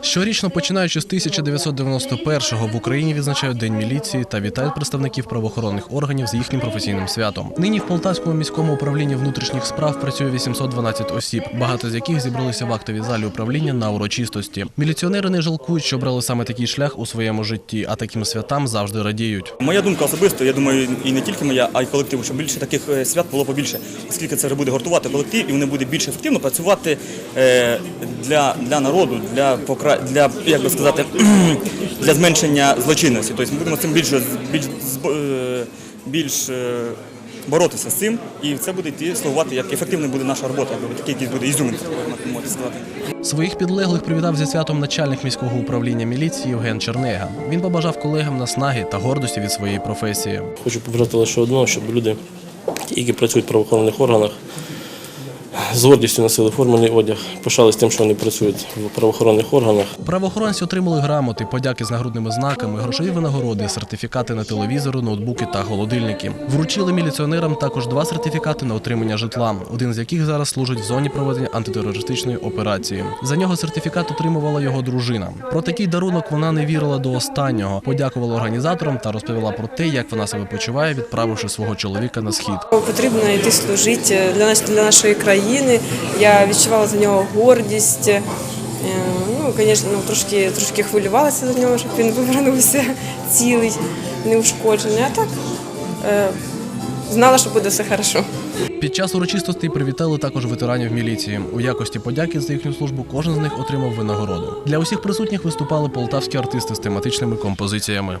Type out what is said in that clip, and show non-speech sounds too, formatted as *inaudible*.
Щорічно, починаючи з 1991-го, в Україні відзначають День міліції та вітають представників правоохоронних органів з їхнім професійним святом. Нині в Полтавському міському управлінні внутрішніх справ працює 812 осіб, багато з яких зібралися в актовій залі управління на урочистості. Міліціонери не жалкують, що обрали саме такий шлях у своєму житті, а таким святам завжди радіють. Моя думка особисто, я думаю, і не тільки моя, а й колективу, щоб більше таких е, свят було побільше, оскільки це вже буде гуртувати колектив, і вони буде більш ефективно працювати е, для, для народу, для покра... для як би сказати, *clears throat* для зменшення злочинності. Тобто ми будемо з цим більше більш, е, більш е, боротися з цим, і це буде йти слугувати, як ефективна буде наша робота, якби такий якийсь буде ізюминка, можна сказати. Своїх підлеглих привітав зі святом начальник міського управління міліції Євген Чернега. Він побажав колегам наснаги та гордості від своєї професії. Хочу побажати лише одного, щоб люди, які працюють в правоохоронних органах, з гордістю носили формений одяг, пишались тим, що вони працюють в правоохоронних органах. Правоохоронці отримали грамоти, подяки з нагрудними знаками, грошові винагороди, сертифікати на телевізори, ноутбуки та холодильники. Вручили міліціонерам також два сертифікати на отримання житла, один з яких зараз служить в зоні проведення антитерористичної операції. За нього сертифікат отримувала його дружина. Про такий дарунок вона не вірила до останнього. Подякувала організаторам та розповіла про те, як вона себе почуває, відправивши свого чоловіка на схід. Потрібно йти служити для нас для нашої країни. Я відчувала за нього гордість. Е, Ну, звісно, ну, трошки, трошки хвилювалася за нього, щоб він повернувся *laughs* цілий, неушкоджений. А так е, знала, що буде все добре. Під час урочистостей привітали також ветеранів міліції. У якості подяки за їхню службу кожен з них отримав винагороду. Для усіх присутніх виступали полтавські артисти з тематичними композиціями.